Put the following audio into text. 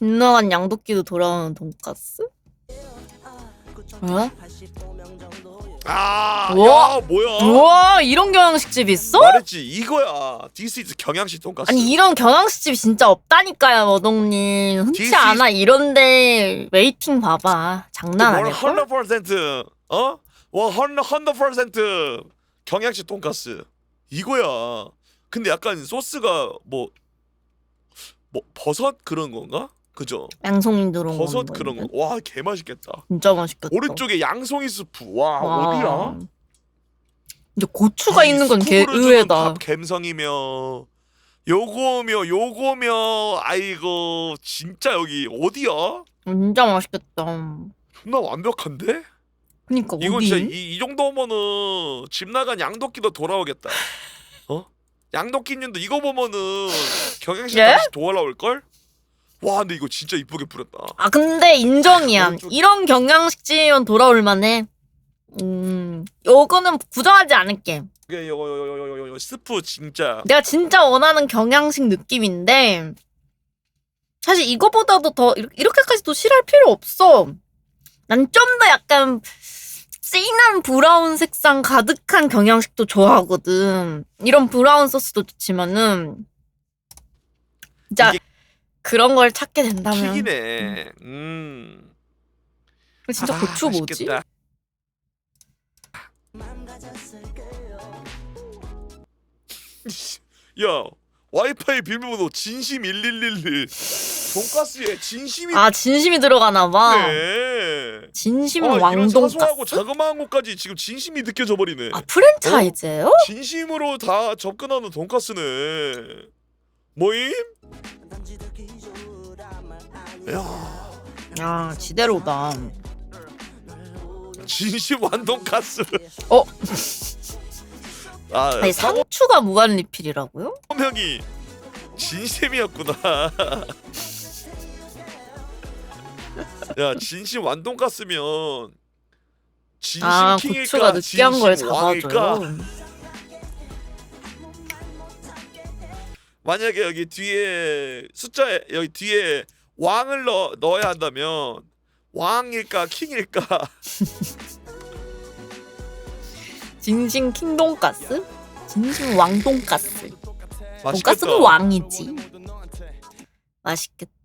집 나간 양도끼도 돌아오는 돈까스? 어? 아, 우와. 야, 뭐야? 우와 이런 경양식집 있어? 말했지 이거야. 디스 이즈 경양식 돈가스. 아니 이런 경양식집 진짜 없다니까요 머동님 흔치 This is- 않아 이런데 웨이팅 봐봐 장난 아닐걸? 100% 어? 100% 경양식 돈가스 이거야. 근데 약간 소스가 뭐 뭐 버섯 그런 건가? 그죠? 양송이 들어온 버섯 거 그런 거. 와, 개 맛있겠다. 진짜 맛있겠다 오른쪽에 양송이 스프. 와, 와. 어디야? 근데 고추가 이 있는 건 개 의외다 밥 갬성이며 요거며 요거며 아이고 진짜 여기 어디야? 진짜 맛있겠다 존나 완벽한데? 그니까 이건 어디? 진짜 이, 이 정도면은 집 나간 양도끼도 돌아오겠다. 어? 양도끼님도 이거 보면은 경양식 예? 다시 돌아올 걸? 와 근데 이거 진짜 이쁘게 뿌렸다. 아 근데 인정이야 오른쪽- 이런 경양식집은 돌아올 만해 음 요거는 부정하지 않을게 이게 요거 요거 요거 요거 요거 스프 진짜 내가 진짜 원하는 경양식 느낌인데 사실 이거보다도 더 이렇게- 이렇게까지도 싫어할 필요 없어. 난 좀 더 약간 진한 브라운 색상 가득한 경양식도 좋아하거든. 이런 브라운 소스도 좋지만은 진짜 이게 그런 걸 찾게 된다면 킥이네. 음. 진짜 아, 고추 뭐지? 맛있겠다. 야 와이파이 비밀번호 진심 1111 돈가스에 진심이 아 진심이 들어가나 봐. 네. 진심 아, 이런 왕돈가스. 사소하고 자그마한 것까지 지금 진심이 느껴져 버리네. 아 프랜차이즈예요? 진심으로 다 접근하는 돈가스네. 뭐임? 야, 야 지대로다. 진심 완돈가스. 어? 아, 아니 상추가 무한 리필이라고요? 명이 진심이었구나. 야, 진심 완돈가스면 진심 아 킹일까? 고추가 느끼한 걸 진심 왕일까? 잡아줘요. 만약에 여기 뒤에 숫자에 여기 뒤에 왕을 넣, 넣어야 한다면 왕일까 킹일까? 진심 킹돈가스? 진심 왕돈가스. 돈가스는 왕이지. 맛있겠다.